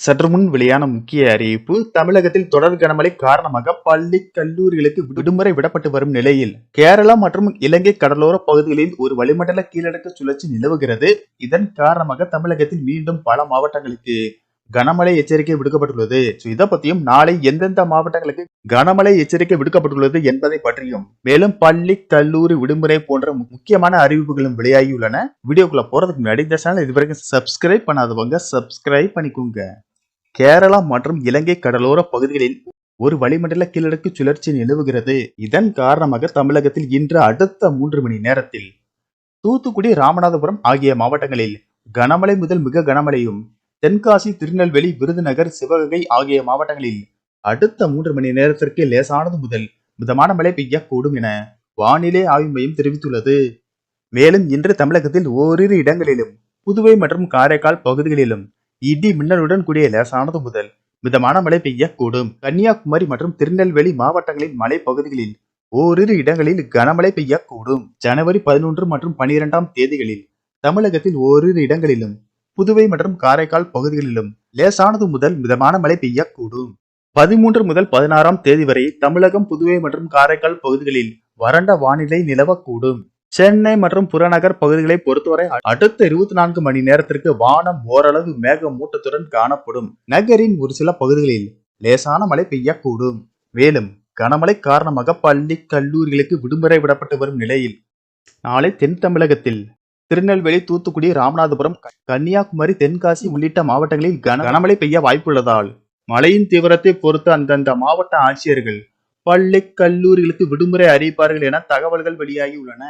சற்று முன் வெளியான முக்கிய அறிவிப்பு தமிழகத்தில் தொடர் கனமழை காரணமாக பள்ளி கல்லூரிகளுக்கு விடுமுறை விடப்பட்டு வரும் நிலையில் கேரளா மற்றும் இலங்கை கடலோர பகுதிகளில் ஒரு வளிமண்டல கீழடக்க சுழற்சி நிலவுகிறது. இதன் காரணமாக தமிழகத்தில் மீண்டும் பல மாவட்டங்களுக்கு கனமழை எச்சரிக்கை விடுக்கப்பட்டுள்ளது. ஸோ இதை பத்தியும் நாளை எந்தெந்த மாவட்டங்களுக்கு கனமழை எச்சரிக்கை விடுக்கப்பட்டுள்ளது என்பதை பற்றியும் மேலும் பள்ளி கல்லூரி விடுமுறை போன்ற முக்கியமான அறிவிப்புகளும் வெளியாகியுள்ளன. வீடியோக்குள்ள போறதுக்கு முன்னாடி இந்த சேனல் இது வரைக்கும் சப்ஸ்கிரைப் பண்ணாதவங்க சப்ஸ்கிரைப் பண்ணிக்கோங்க. கேரளா மற்றும் இலங்கை கடலோர பகுதிகளில் ஒரு வளிமண்டல கீழடுக்கு சுழற்சி நிலவுகிறது. இதன் காரணமாக தமிழகத்தில் இன்று அடுத்த மூன்று மணி நேரத்தில் தூத்துக்குடி ராமநாதபுரம் ஆகிய மாவட்டங்களில் கனமழை முதல் மிக கனமழையும் தென்காசி திருநெல்வேலி விருதுநகர் சிவகங்கை ஆகிய மாவட்டங்களில் அடுத்த மூன்று மணி நேரத்திற்கு லேசானது முதல் மிதமான மழை பெய்யக்கூடும் என வானிலை ஆய்வு மையம் தெரிவித்துள்ளது. மேலும் இன்று தமிழகத்தில் ஓரிரு இடங்களிலும் புதுவை மற்றும் காரைக்கால் பகுதிகளிலும் இடி மின்னலுடன் கூடிய லேசானது முதல் மிதமான மழை பெய்யக்கூடும். கன்னியாகுமரி மற்றும் திருநெல்வேலி மாவட்டங்களின் மலை பகுதிகளில் ஓரிரு இடங்களில் கனமழை பெய்யக்கூடும். ஜனவரி பதினொன்று மற்றும் பனிரெண்டாம் தேதிகளில் தமிழகத்தில் ஓரிரு இடங்களிலும் புதுவை மற்றும் காரைக்கால் பகுதிகளிலும் லேசானது முதல் மிதமான மழை பெய்யக்கூடும். பதிமூன்று முதல் பதினாறாம் தேதி வரை தமிழகம் புதுவை மற்றும் காரைக்கால் பகுதிகளில் வறண்ட வானிலை நிலவக்கூடும். சென்னை மற்றும் புறநகர் பகுதிகளை பொறுத்தவரை அடுத்த இருபத்தி நான்கு மணி நேரத்திற்கு வானம் ஓரளவு மேக மூட்டத்துடன் காணப்படும். நகரின் ஒரு சில பகுதிகளில் லேசான மழை பெய்யக்கூடும். மேலும் கனமழை காரணமாக பள்ளி கல்லூரிகளுக்கு விடுமுறை விடப்பட்டு வரும் நிலையில் நாளை தென் தமிழகத்தில் திருநெல்வேலி தூத்துக்குடி ராமநாதபுரம் கன்னியாகுமரி தென்காசி உள்ளிட்ட மாவட்டங்களில் கன கனமழை பெய்ய வாய்ப்புள்ளதால் மழையின் தீவிரத்தை பொறுத்து அந்தந்த மாவட்ட ஆட்சியர்கள் பள்ளி கல்லூரிகளுக்கு விடுமுறை அறிவிப்பார்கள் என தகவல்கள் வெளியாகி உள்ளன